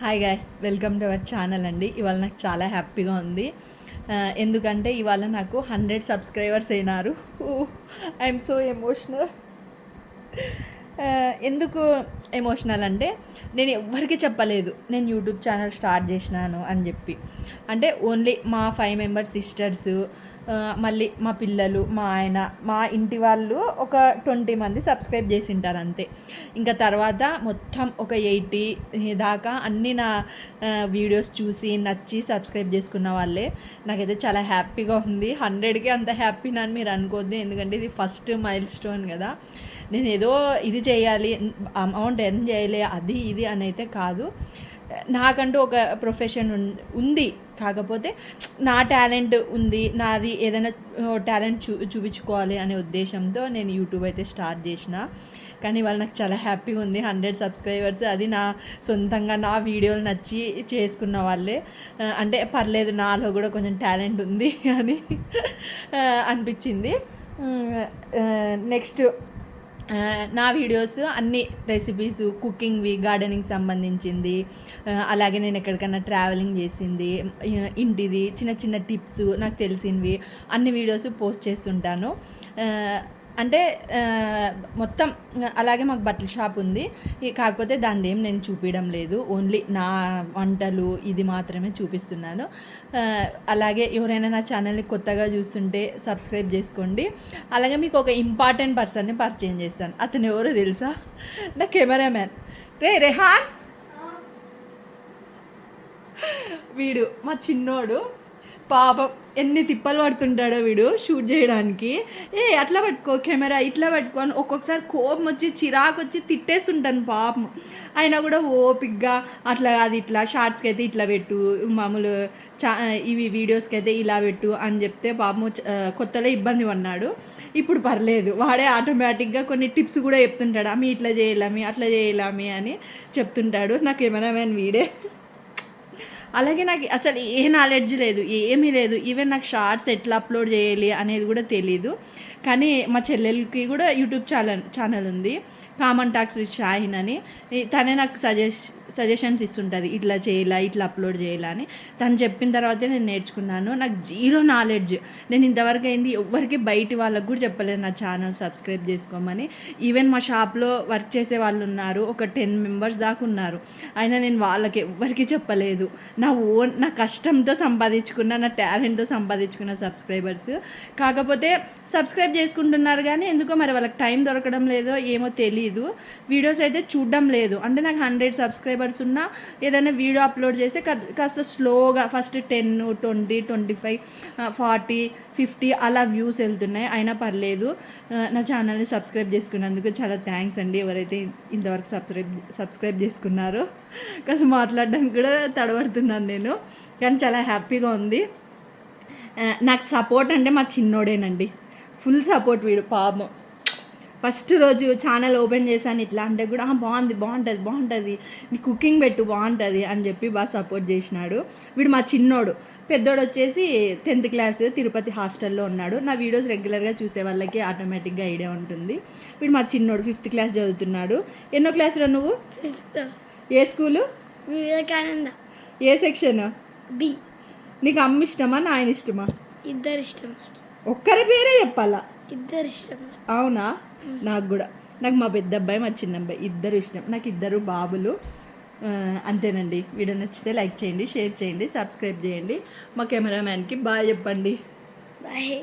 Hi guys welcome to our channel అండి. ఇవాళ నాకు చాలా హ్యాపీగా ఉంది. ఎందుకంటే ఇవాళ నాకు హండ్రెడ్ సబ్స్క్రైబర్స్ అయినారు. ఐఎమ్ సో ఎమోషనల్ ఎందుకు ఎమోషనల్ అంటే నేను ఎవ్వరికి చెప్పలేదు. నేను యూట్యూబ్ ఛానల్ స్టార్ట్ చేసినాను అని చెప్పి. అంటే ఓన్లీ మా ఫైవ్ మెంబర్స్ సిస్టర్స్ మళ్ళీ మా పిల్లలు మా ఆయన మా ఇంటి వాళ్ళు ఒక ట్వంటీ మంది సబ్స్క్రైబ్ చేసి ఉంటారు అంతే. ఇంకా తర్వాత మొత్తం ఒక ఎయిటీ దాకా అన్ని నా వీడియోస్ చూసి నచ్చి సబ్స్క్రైబ్ చేసుకున్న వాళ్ళే. నాకైతే చాలా హ్యాపీగా ఉంది. హండ్రెడ్కి అంత హ్యాపీ అని మీరు అనుకోవద్దు. ఎందుకంటే ఇది ఫస్ట్ మైల్ స్టోన్ కదా. నేను ఏదో ఇది చేయాలి అమౌంట్ ఎర్న్ చేయాలి అది ఇది అని అయితే కాదు. నాకంటూ ఒక ప్రొఫెషన్ ఉంది. కాకపోతే నా టాలెంట్ ఉంది. నాది ఏదైనా టాలెంట్ చూ చూపించుకోవాలి అనే ఉద్దేశంతో నేను యూట్యూబ్ అయితే స్టార్ట్ చేసిన. కానీ వాళ్ళు నాకు చాలా హ్యాపీగా ఉంది. హండ్రెడ్ సబ్స్క్రైబర్స్ అది నా సొంతంగా నా వీడియోలు నచ్చి చేసుకున్న వాళ్ళే. అంటే పర్లేదు నాలో కూడా కొంచెం టాలెంట్ ఉంది అని అనిపించింది. నెక్స్ట్ నా వీడియోస్ అన్ని రెసిపీస్ కుకింగ్వి గార్డెనింగ్ సంబంధించింది. అలాగే నేను ఎక్కడికైనా ట్రావెలింగ్ చేసింది ఇంటిది చిన్న చిన్న టిప్స్ నాకు తెలిసినవి అన్ని వీడియోస్ పోస్ట్ చేస్తుంటాను. అంటే మొత్తం అలాగే మాకు బట్టల షాప్ ఉంది. కాకపోతే దాన్ని ఏం నేను చూపించడం లేదు. ఓన్లీ నా వంటలు ఇది మాత్రమే చూపిస్తున్నాను. అలాగే ఎవరైనా నా ఛానల్ని కొత్తగా చూస్తుంటే సబ్స్క్రైబ్ చేసుకోండి. అలాగే మీకు ఒక ఇంపార్టెంట్ పర్సన్ని పరిచయం చేస్తాను. అతను ఎవరో తెలుసా? నా కెమెరామ్యాన్. రే రెహాన్! వీడు మా చిన్నోడు. పాపం ఎన్ని తిప్పలు పడుతుంటాడో వీడు షూట్ చేయడానికి. ఏ అట్లా పట్టుకో కెమెరా ఇట్లా పట్టుకొని ఒక్కొక్కసారి కోపం వచ్చి చిరాకు వచ్చి తిట్టేస్తుంటాను పాపం. అయినా కూడా ఓపిక్గా అట్లా కాదు ఇట్లా షార్ట్స్కి అయితే ఇట్లా పెట్టు మామూలు చా ఇవి వీడియోస్కి అయితే ఇలా పెట్టు అని చెప్తే పాపం కొత్తలో ఇబ్బంది పడినాడు ఇప్పుడు పర్లేదు వాడే ఆటోమేటిక్గా కొన్ని టిప్స్ కూడా చెప్తుంటాడు. అమ్మి ఇట్లా చేయలేమి అట్లా చేయలేమి అని చెప్తుంటాడు. నాకు ఏమైనా వీడే. అలాగే నాకు అసలు ఏ నాలెడ్జ్ లేదు ఏమీ లేదు. ఈవెన్ నాకు షార్ట్స్ ఎట్లా అప్లోడ్ చేయాలి అనేది కూడా తెలీదు. కానీ మా చెల్లెలకి కూడా యూట్యూబ్ ఛానల్ ఛానల్ ఉంది. కామన్ టాక్స్ విత్ షాహిన్ అని. తనే నాకు సజెష్ సజెషన్స్ ఇస్తుంటుంది. ఇట్లా చేయాలా ఇట్లా అప్లోడ్ చేయాలా అని. తను చెప్పిన తర్వాతే నేను నేర్చుకున్నాను. నాకు జీరో నాలెడ్జ్ నేను ఇంతవరకు అయింది ఎవ్వరికి బయటి వాళ్ళకు కూడా చెప్పలేదు నా ఛానల్ సబ్స్క్రైబ్ చేసుకోమని. ఈవెన్ మా షాప్లో వర్క్ చేసే వాళ్ళు ఉన్నారు. ఒక టెన్ మెంబర్స్ దాకా ఉన్నారు. అయినా నేను వాళ్ళకి ఎవరికి చెప్పలేదు. నా ఓన్ నా కష్టంతో సంపాదించుకున్న నా టాలెంట్తో సంపాదించుకున్న సబ్స్క్రైబర్స్ కాకపోతే సబ్స్క్రైబ్ చేసుకుంటున్నారు కానీ ఎందుకో మరి వాళ్ళకి టైం దొరకడం లేదో ఏమో తెలియదు. వీడియోస్ అయితే చూడడం లేదు. అంటే నాకు హండ్రెడ్ సబ్స్క్రైబర్స్ ఉన్నా ఏదైనా వీడియో అప్లోడ్ చేస్తే కాస్త స్లోగా first ten twenty twenty five forty fifty అలా వ్యూస్ వెళ్తున్నాయి. అయినా పర్లేదు. నా ఛానల్ని సబ్స్క్రైబ్ చేసుకున్నందుకు చాలా థ్యాంక్స్ అండి. ఎవరైతే ఇంతవరకు సబ్స్క్రైబ్ సబ్స్క్రైబ్ చేసుకున్నారో. కాస్త మాట్లాడడానికి కూడా తడబడుతున్నాను నేను. కానీ చాలా హ్యాపీగా ఉంది. నాకు సపోర్ట్ అంటే మా చిన్నోడేనండి. ఫుల్ సపోర్ట్ వీడు పాపం. ఫస్ట్ రోజు ఛానల్ ఓపెన్ చేశాను ఇట్లా అంటే కూడా "ఆ, బాగుంది బాగుంటుంది బాగుంటుంది. నీ కుకింగ్ పెట్టు బాగుంటుంది అని చెప్పి బాగా సపోర్ట్ చేసినాడు. వీడు మా చిన్నోడు. పెద్దోడు వచ్చేసి టెన్త్ క్లాస్ తిరుపతి హాస్టల్లో ఉన్నాడు. నా వీడియోస్ రెగ్యులర్గా చూసే వాళ్ళకి ఆటోమేటిక్గా ఐడియా ఉంటుంది. వీడు మా చిన్నోడు ఫిఫ్త్ క్లాస్ చదువుతున్నాడు. ఎన్నో క్లాస్లో నువ్వు? ఏ స్కూలు? వివేకానంద. ఏ సెక్షన్? బి. నీకు అమ్మ ఇష్టమా నాయన ఇష్టమా? ఇద్దరు ఇష్టం. ఒక్కరి పేరే చెప్పాలా? ఇద్దరు ఇష్టం. అవునా? నాకు కూడా. నాకు మా పెద్ద అబ్బాయి మా చిన్న అబ్బాయి ఇద్దరు ఇష్టం. నాకు ఇద్దరు బాబులు. అంతేనండి. వీడియో నచ్చితే లైక్ చేయండి షేర్ చేయండి సబ్స్క్రైబ్ చేయండి. మా కెమెరామ్యాన్కి బాగా చెప్పండి. బాయ్.